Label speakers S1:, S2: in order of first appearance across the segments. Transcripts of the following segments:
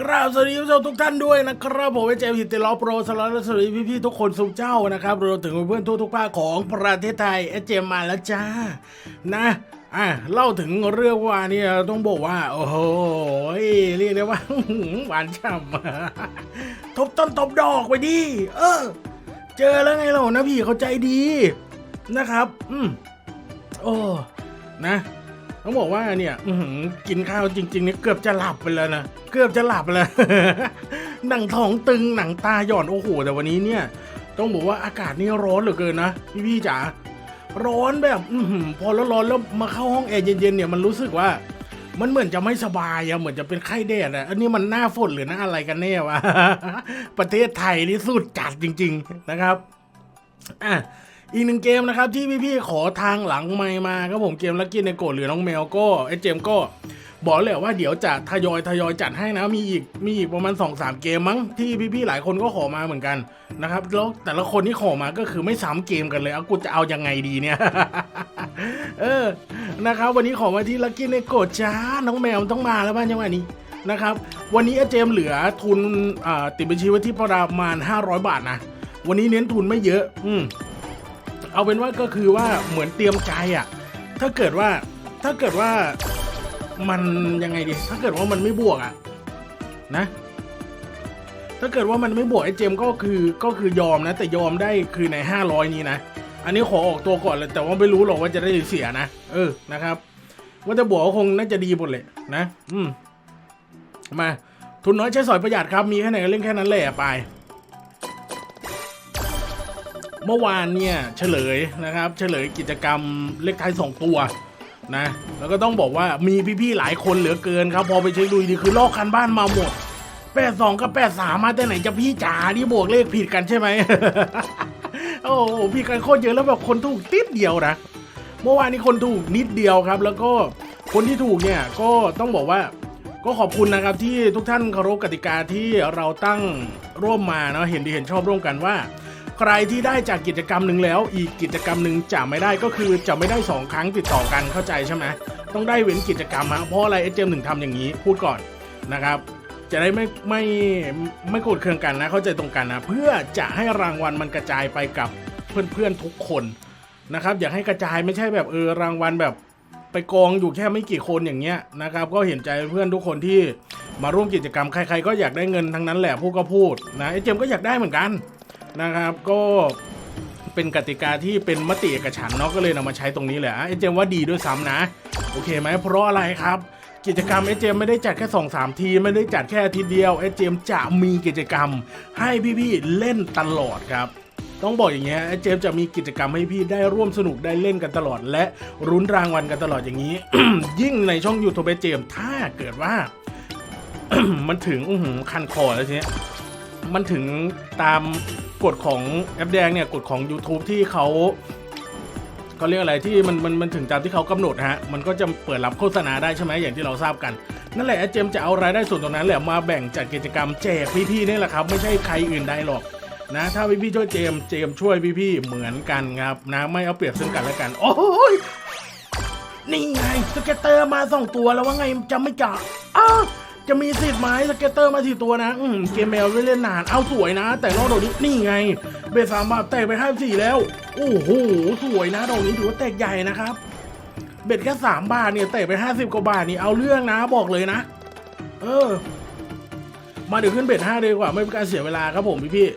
S1: กราบสวัสดีผู้ชมทุกท่านด้วยนะครับผมเจมส์ฮิตติลอโปรสลอและสวัสดีพี่ๆทุกคนสุขเจ้านะครับรวมถึงเพื่อนๆทุกๆภาคของประเทศไทยเอเจมมาแล้วจ้านะอะเล่าถึงเรื่องว่านี่ต้องบอกว่า โอ้โหเรียกได้ว่าหวานฉ่ำทบต้นทบดอกไปดิเออ เจอแล้วไงเรานะพี่เขาใจดีนะครับ อืมโอ้นะ ต้องบอกว่าเนี่ยกินข้าวจริงๆเนี่ยเกือบจะหลับไปแล้วนะเกือบจะหลับแล้วหนังท้องตึงหนังตาหย่อนโอ้โหแต่วันนี้เนี่ย ต้องบอกว่าอากาศนี่ร้อนเหลือเกินนะพี่พี่จ๋าร้อนแบบอือหือพอแล้วร้อนแล้วมาเข้าห้องแอร์เย็นๆเนี่ยมันรู้สึกว่า มันเหมือนจะไม่สบายอะเหมือนจะเป็นไข้แดดอะอันนี้มันหน้าฝนหรือหน้าอะไรกันแน่วะประเทศไทยนี่สุดจัดจริง ๆนะครับอะ อีกหนึ่งเกมนะครับที่พี่ๆขอทางหลังไมค์มาครับผมเกมลักกี้ในโกดหรือน้องแมวก็ไอเจมก็บอกเลยว่าเดี๋ยวจะทยอยทยอยจัดให้นะมีอีกมีอีกประมาณ2อสเกมมั้งที่พี่ๆหลายคนก็ขอมาเหมือนกันนะครับแล้วแต่ละคนที่ขอมาก็คือไม่ซ้ำเกมกันเลยเอากูจะเอายังไงดีเนี่ย เออนะครับวันนี้ขอมาที่ลักกี้ในโกดจ้าน้องแมวต้องมาแล้วบ้านยังไงนี้นะครับวันนี้ไอเจมเหลือทุนติดบัญชีไว้ที่ประมาณ 500 บาทนะวันนี้เน้นทุนไม่เยอะ อืม เอาเป็นว่าก็คือว่าเหมือนเตรียมใจอะถ้าเกิดว่าถ้าเกิดว่ามันยังไงดี ถ้าเกิดว่ามันไม่บวกอะนะ ถ้าเกิดว่ามันไม่บวกไอ้เจมก็คือก็คือยอมนะ แต่ยอมได้คือในห้าร้อยนี้นะ อันนี้ขอออกตัวก่อนเลยแต่ว่าไม่รู้หรอกว่าจะได้หรือเสียนะ เออนะครับ ว่าจะบวกก็คงน่าจะดีหมดเลยนะ อืมมา ทุนน้อยใช้สอยประหยัดครับ มีแค่ไหนก็เล่นแค่นั้นแหละไป เมื่อวานเนี่ยเฉลยนะครับเฉลยกิจกรรมเลขท้ายสองตัวนะแล้วก็ต้องบอกว่ามีพี่ๆหลายคนเหลือเกินครับ พอไปเช็คดูดีคือลอกคันบ้านมาหมดแปดสองกับแปดสามมาแต่ไหนจะพี่จ๋าที่บวกเลขผิดกันใช่ไหมโอ้โหผิดกันโคตรเยอะแล้วแบบคนถูกติดเดียวนะเมื่อวานนี้คนถูกนิดเดียวครับ แล้วก็คนที่ถูกเนี่ยก็ต้องบอกว่าก็ขอบคุณนะครับที่ทุกท่านเคารพกติกาที่เราตั้งร่วมมาเนาะเห็นดีเห็นชอบร่วมกันว่า ใครที่ได้จากกิจกรรมหนึ่งแล้ว อีกกิจกรรมหนึ่งจะไม่ได้ก็คือจะไม่ได้สองครั้งติดต่อกันเข้าใจใช่ไหมต้องได้เว้นกิจกรรมฮะเพราะอะไรเอเจมถึงทำอย่างนี้พูดก่อนนะครับจะได้ไม่ไม่ไม่โกรธเคืองกันนะเข้าใจตรงกันนะเพื่อจะให้รางวัลมันกระจายไปกับเพื่อนๆทุกคนนะครับอยากให้กระจายไม่ใช่แบบเออรางวัลแบบไปกองอยู่แค่ไม่กี่คนอย่างเงี้ยนะครับก็เห็นใจเพื่อนทุกคนที่มาร่วมกิจกรรมใครๆก็อยากได้เงินทั้งนั้นแหละพูดก็พูดนะไอ้เจมก็อยากได้เหมือนกัน นะครับก็เป็นกติกาที่เป็นมติเอกฉันเนาะก็เลยนำมาใช้ตรงนี้แหละไอ้เจมว่าดีด้วยซ้ำนะ โอเคไหมเพราะอะไรครับ กิจกรรมไอ้เจมไม่ได้จัดแค่2อสามที ไม่ได้จัดแค่อาทิตย์เดียวไอ้เจมจะมีกิจกรรมให้พี่ๆเล่นตลอดครับต้องบอกอย่างเงี้ยไอ้เจมจะมีกิจกรรมให้พี่ได้ร่วมสนุกได้เล่นกันตลอด และรุ้นรางวัลกันตลอดอย่างนี้ ยิ่งในช่อง YouTube ไอ้เจมถ้าเกิดว่า มันถึงอื้อหือคันคอแล้วทีเนี้ย มันถึงตามกฎของแอปแดงเนี่ยกฎของ YouTube ที่เขาเขาเรียกอะไรที่มันมันมันถึงตามที่เขากำหนดฮะมันก็จะเปิดรับโฆษณาได้ใช่ไหมอย่างที่เราทราบกัน นั่นแหละเจมส์จะเอารายได้ส่วนตรงนั้นแหละมาแบ่งจัดกิจกรรมแจกพี่ๆนี่แหละครับ ไม่ใช่ใครอื่นใดหรอกนะถ้าพี่พี่ๆช่วยเจมส์เจมส์ช่วยพี่พี่ๆเหมือนกันครับนะไม่เอาเปรียบซึ่งกันและกัน โอ้ยนี่ไงสเก็ตเตอร์มาสองตัวแล้วว่าไงจะไม่จับอ้า จะมีสิทธิ์ไหมสเก็ตเตอร์มาสี่ตัวนะ อืเกมแมวไม่เล่นนาน เอาสวยนะ แต่รอบดอกนี้นี่ไง เบสสามบาทแตกไปห้าสี่แล้ว โอ้โห สวยนะดอกนี้ถือว่าแตกใหญ่นะครับ เบ็ดแค่สามบาทเนี่ยแตกไปห้าสิบกว่าบาทนี่เอาเรื่องนะบอกเลยนะ เออ มาเดี๋ยวขึ้นเบ็ดห้าเลยดีกว่า ไม่เป็นการเสียเวลาครับผมพี่พี่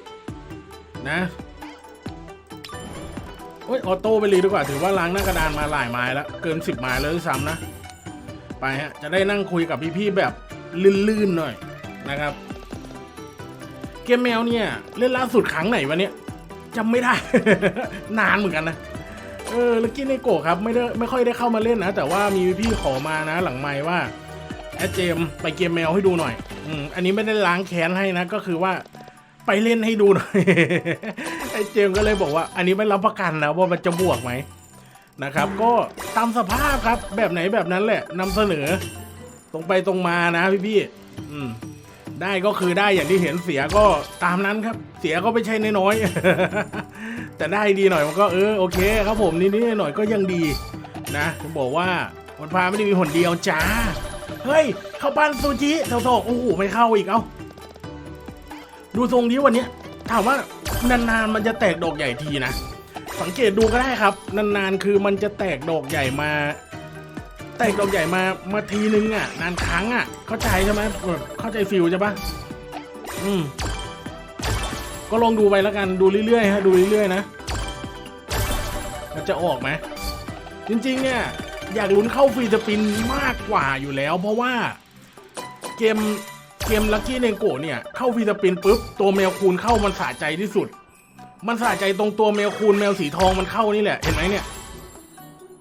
S1: นะโอ้ยออโต้ไปเลยดีกว่าถือว่าล้างหน้ากระดานมาหลายไม้แล้ว เกินสิบไม้แล้วด้วยซ้ำนะ ไปฮะ จะได้นั่งคุยกับพี่ๆแบบ ลื่นๆหน่อยนะครับ เกมแมวเนี่ย เล่นล่าสุดครั้งไหนวะเนี่ยจำไม่ได้ นานเหมือนกันนะเออแล้วกินในโกะครับไม่ได้ไม่ค่อยได้เข้ามาเล่นนะ แต่ว่ามีพี่ขอมานะ หลังไม้ว่าแอดเจมไปเกมแมวให้ดูหน่อยอืมอันนี้ไม่ได้ล้างแค้นให้นะก็คือว่าไปเล่นให้ดูหน่อยไอ้เจมก็เลยบอกว่า อันนี้ไม่รับประกันนะว่ามันจะบวกไหมนะครับ ก็ตามสภาพครับแบบไหนแบบนั้นแหละนำเสนอ ตรงไปตรงมานะพี่พี่ได้ก็คือได้อย่างที่เห็นเสียก็ตามนั้นครับ เสียก็ไม่ใช่น้อยๆแต่ได้ดีหน่อยมันก็เออโอเค ครับผมนิดๆหน่อยก็ยังดีนะผมบอกว่าวันพาไม่ได้มีหนเดียวจ้าเฮ้ย เข้าปั้นซูจิเท่าโโอ้โหไม่เข้าอีกเอ้าดูทรงนี้วันนี้ถามว่านานๆมันจะแตกดอกใหญ่ทีนะ สังเกตดูก็ได้ครับ นานๆคือมันจะแตกดอกใหญ่มา ตกดอกใหญ่มามาทีนึงอะนานครั้งอะ เข้าใจใช่ไหมแบบเข้าใจฟิลใช่ปะอืมก็ลองดูไปแล้วกันดูเรื่อยๆฮะดูเรื่อยๆนะมันจะออกไหมจริงๆเนี่ยอยากลุ้นเข้าฟรีสปินมากกว่าอยู่แล้ว เพราะว่าเกมเกมลัคกี้เนโกะเนี่ยเข้าฟรีสปินปุ๊บตัวแมวคูณเข้ามันสะใจที่สุด มันสะใจตรงตัวแมวคูณแมวสีทองมันเข้านี่แหละเห็นไหมเนี่ย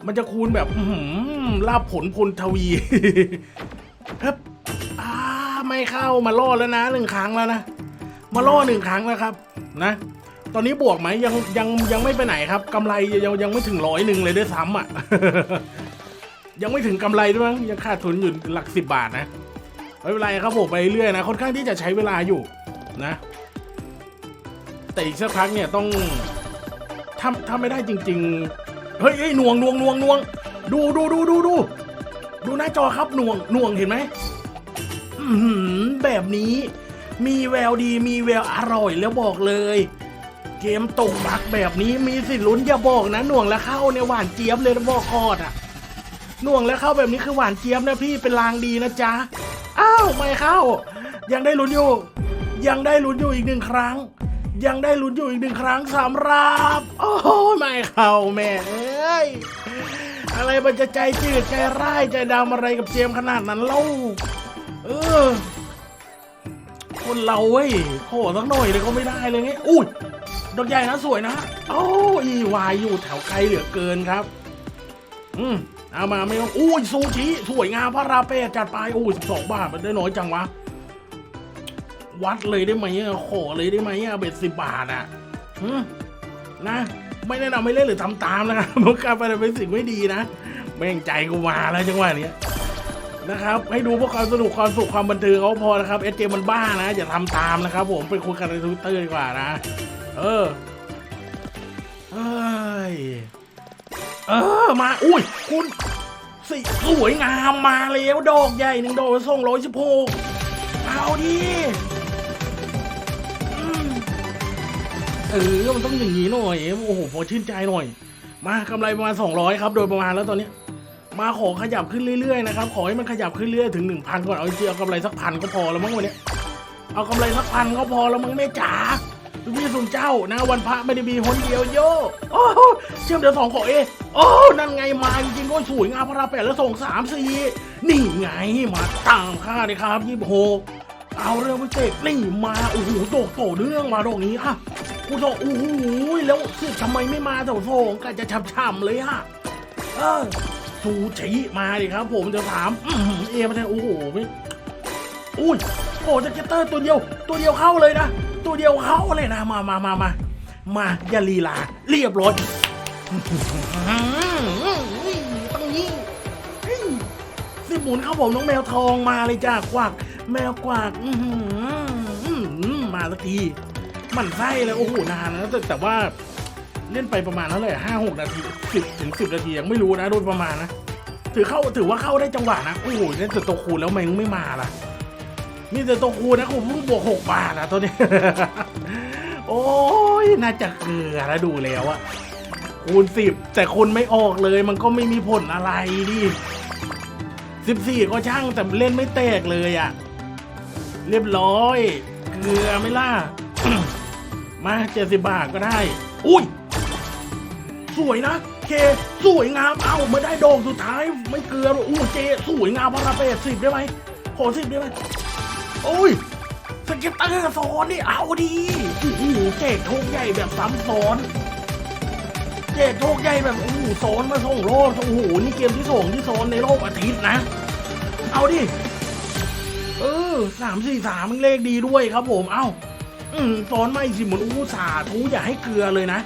S1: มันจะคูณแบบ อื้อหือลาบผลพลทวีครับอ่าไม่เข้ามาล่อแล้วนะหนึ่งครั้งแล้วนะ มาล่อหนึ่งครั้งแล้วครับ นะ ตอนนี้บวกไหมยังยังยังไม่ไปไหนครับกำไรยังยังไม่ถึงร้อยหนึ่งเลยด้วยซ้ำอะ ยังไม่ถึงกำไรด้วยมั้งยังขาดทุนอยู่หลักสิบบาทนะไม่เป็นไรครับผมไปเรื่อยนะค่อนข้างที่จะใช้เวลาอยู่นะ แต่อีกสักพักเนี่ยต้องถ้าถ้าไม่ได้จริง ๆ เฮ้ยเฮ้ยหน่วงนวงนวงนวง ดูดูดูดูดูดูหน้าจอครับหน่วงหน่วงเห็นไหมแบบนี้ มีแววดีมีแววอร่อยแล้วบอกเลย เกมตกบักแบบนี้มีสิทธิ์ลุ้นอย่าบอกนะหน่วงแล้วเข้าเนี่ยหวานเจี๊ยบเลยนะบอกคอดอะหน่วงแล้วเข้าแบบนี้คือหวานเจี๊ยบนะพี่เป็นลางดีนะจ๊ะอ้าวไม่เข้า ยังได้ลุ้นอยู่ ยังได้ลุ้นอยู่อีกหนึ่งครั้ง ยังได้ลุ้นอยู่อีกหนึ่งครั้งสำหรับ โอ้ไม่เข้าแม่เอ้ย อะไรมันจะใจจืดใจร้ายใจดำอะไรกับเจมขนาดนั้นเล่า เออ คนเราเว้ยขอสักหน่อยเลยก็ไม่ได้เลยไงอุ้ยดอกใหญ่นะสวยนะโอ้อีวายอยู่แถวไกลเหลือเกินครับ อืมเอามาไม่ต้องอุ้ยซูชิสวยงามพระราเป้จัดไปอุ้ยสิบสองบาทมันได้น้อยจังวะ วัดเลยได้ไหมอะขอเลยได้ไหมอะเบ็ดสิบบาทอะนะ ไม่แนะนำไม่เล่นหรือทำตามนะครับเพราะการไปเป็นสิ่งไม่ดีนะแม่งใจกูมาแล้วจังหวะนี้นะครับ ให้ดูพื่อความสนุกความสุขความบันเทิงเขาพอนะครับเอสเจมันบ้านะ อย่าทำตามนะครับ ผมไปคุยกันในทวิตเตอร์ดีกว่านะ เออเอ้ยเออมา อุ้ย คุณสิสวยงามมาแล้วดอกใหญ่หนึ่งดอกส่งร้อยสิบหกเอาดิ เออมันต้องอย่างนี้หน่อยโอ้โหพอชื่นใจหน่อย มากำไรประมาณสองร้อยครับ โดยประมาณแล้วตอนเนี้ยมาขอขยับขึ้นเรื่อยๆนะครับขอให้มันขยับขึ้นเรื่อยถึงหนึ่งพันก่อนเอาจริงๆเอากำไรสักพันก็พอแล้วมั้งวันเนี้ยเอากำไรสักพันก็พอแล้วมั้งแม่จ๋าลูกพี่สุนเจ้านะวันพระไม่ได้มีคนเดียวโยโอ้โหเชื่อมเดือนสองขอเอโอ้นั่นไงมาจริงๆด้วยสวยงามพระราแปดแล้วส่งสามสี่นี่ไงมาตามค่าเลยครับยี่สิบหกเอาเรื่องพิเศษนี่มาโอ้โหโตกโตเนื่องมาดอกนี้อะ กูโตโอ้โหแล้วสิทำไมไม่มาแถวโซงก็จะช่ำๆเลยอะเออซูชิมาดิครับ ผมจะถามเอมาแทนโอ้โหไม่อุ้ยโอ้จะเกตเตอร์ตัวเดียว ตัวเดียวเข้าเลยนะ ตัวเดียวเข้าเลยนะมามามามามาอย่าลีลา เรียบร้อยต้องยิงสิหมุนเข้าผมน้องแมวทองมาเลยจ้ากวักแมวกวักมาสักที มันไส้เลยโอ้โหนานนะแต่แต่ว่าเล่นไปประมาณเท่าไหร่ห้าหกนาทีสิบถึงสิบนาทียังไม่รู้นะโดยประมาณนะ ถือเข้าถือว่าเข้าได้จังหวะนะ โอ้โหเล่นแต่ตัวคูณแล้วแมงไม่มาล่ะ นี่แต่ตัวคูณนะผมเพิ่งบวกหกบาทนะตัวนี้ โอ้ยน่าจะเกลือแล้วดูแล้วอะคูณสิบแต่คนไม่ออกเลยมันก็ไม่มีผลอะไรดิสิบสี่ก็ช่างแต่เล่นไม่แตกเลยอะเรียบร้อย เกลือไม่ล่ะ มาเจ็ดสิบบาทก็ได้ อุ้ย สวยนะ เค สวยงาม เอามาได้ดอกสุดท้าย ไม่เกลือหรอกอู้เจ สวยงามพาราเปดสิบได้ไหมขอสิบได้ไหมโอ้ย สเก็ตเตอร์ซ้อนนี่เอาดีโอ้โหเจกโชคใหญ่แบบซ้ำซ้อน เจกโชคใหญ่แบบโอ้โหซ้อนมาส่งโลดโอ้โห นี่เกมที่สองที่ซ้อนในโลกอาทิตย์นะ เอาดิ เออสามสี่สามเลขดีด้วยครับผม เอ้า อืมซ้อนมาอีกสิเหมือนอู้สาธุอย่าให้เกลือเลยนะ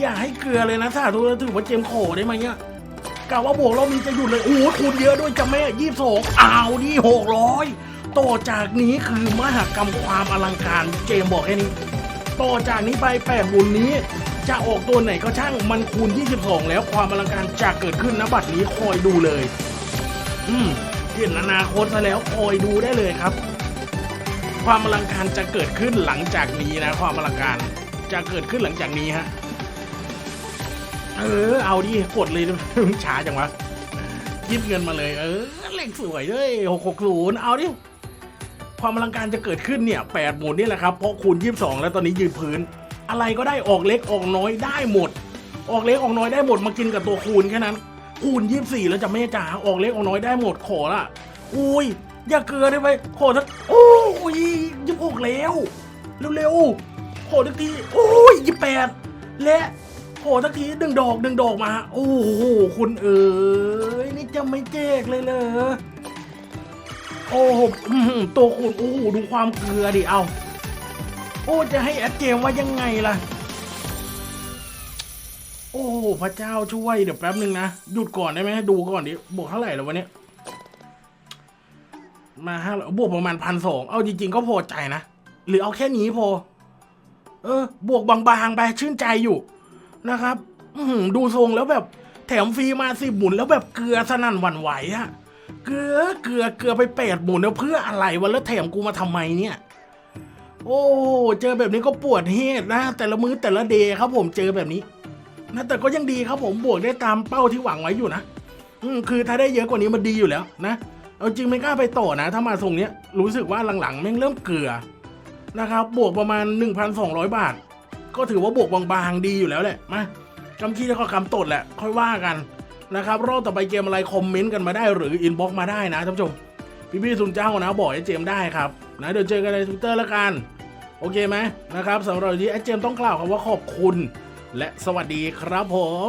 S1: อย่าให้เกลือเลยนะสาธุแล้วถือว่าเจมโขได้ไหมเนี่ยกะว่าบวกเรามีจะหยุดเลยโอ้โหคูณเยอะด้วยจะแม่ยี่สองอ้าวนี่หกร้อยต่อจากนี้คือมหากรรมความอลังการเจมบอกแค่นี้ต่อจากนี้ไปแปดบุญนี้ จะออกตัวไหนก็ช่างมันคูณ 22 แล้วความอลังการจะเกิดขึ้นนะบัดนี้คอยดูเลย อืมเห็นอนาคตซะแล้วคอยดูได้เลยครับ ความอลังการจะเกิดขึ้นหลังจากนี้นะ ความอลังการจะเกิดขึ้นหลังจากนี้ฮะเออเอาดิกดเลยช้าจังวะยิบเงินมาเลย เออเลขสวยด้วยหกหกศูนย์เอาดิความอลังการจะเกิดขึ้นเนี่ยแปดหมุนนี่แหละครับเพราะคูณยี่สิบสองแล้วตอนนี้ยืนพื้น อะไรก็ได้ออกเล็กออกน้อยได้หมด ออกเล็กออกน้อยได้หมดมากินกับตัวคูณแค่นั้น คูณยี่สิบสี่แล้วจะไม่จ๋าออกเล็กออกน้อยได้หมดขอละอุ้ย อย่าเกินได้ไหมขอสักโอ้ยยี่สิบหกแล้วเร็วๆขอสักทีโอ้ยยี่สิบแปดและขอสักทีดึงดอกดึงดอกมา โอ้โหคุณเอ๋ยนี่จะไม่แจกเลยเหรอโอ้โหตัวคุณโอ้โหดูความเกลือดิเอาโอ้จะให้แอดเกมว่ายังไงล่ะ โอ้พระเจ้าช่วยเดี๋ยวแป๊บนึงนะหยุดก่อนได้ไหมดูก่อนดิบวกเท่าไหร่แล้ววันนี้ มาห้าบวกประมาณพันสองเอาจริง ๆ ก็พอใจนะ หรือเอาแค่นี้พอ เออ บวกบางๆไปชื่นใจอยู่นะครับ อือดูทรงแล้วแบบแถมฟรีมาสิบหมุนแล้วแบบเกลือสนั่นหวั่นไหวอะเกลือเกลือเกลือไปแปดหมุนแล้วเพื่ออะไรวะแล้วแถมกูมาทำไมเนี่ย โอ้เจอแบบนี้ก็ปวดเฮดนะ แต่ละมื้อแต่ละเดย์ครับผมเจอแบบนี้นะแต่ก็ยังดีครับผมบวกได้ตามเป้าที่หวังไว้อยู่นะอืมคือถ้าได้เยอะกว่านี้มันดีอยู่แล้วนะ เอาจริงไม่กล้าไปต่อนะ ถ้ามาทรงเนี้ยรู้สึกว่าหลังๆแม่งเริ่มเกลือนะครับ บวกประมาณ 1,200 บาท ก็ถือว่าบวกบางๆดีอยู่แล้วแหละมากำขี้แล้วก็คำตดแหละ ค่อยว่ากันนะครับรอบต่อไปเกมอะไรคอมเมนต์กันมาได้หรืออินบ็อกมาได้นะท่านผู้ชมพี่พี่ๆสุนเจ้านะบอกไอ้เจมได้ครับนะเดี๋ยวเจอกันในทวิตเตอร์ล้วกัน โอเคไหมนะครับสำหรับวันนี้ไอ้เจมต้องกล่าวคำว่าขอบคุณ และสวัสดีครับผม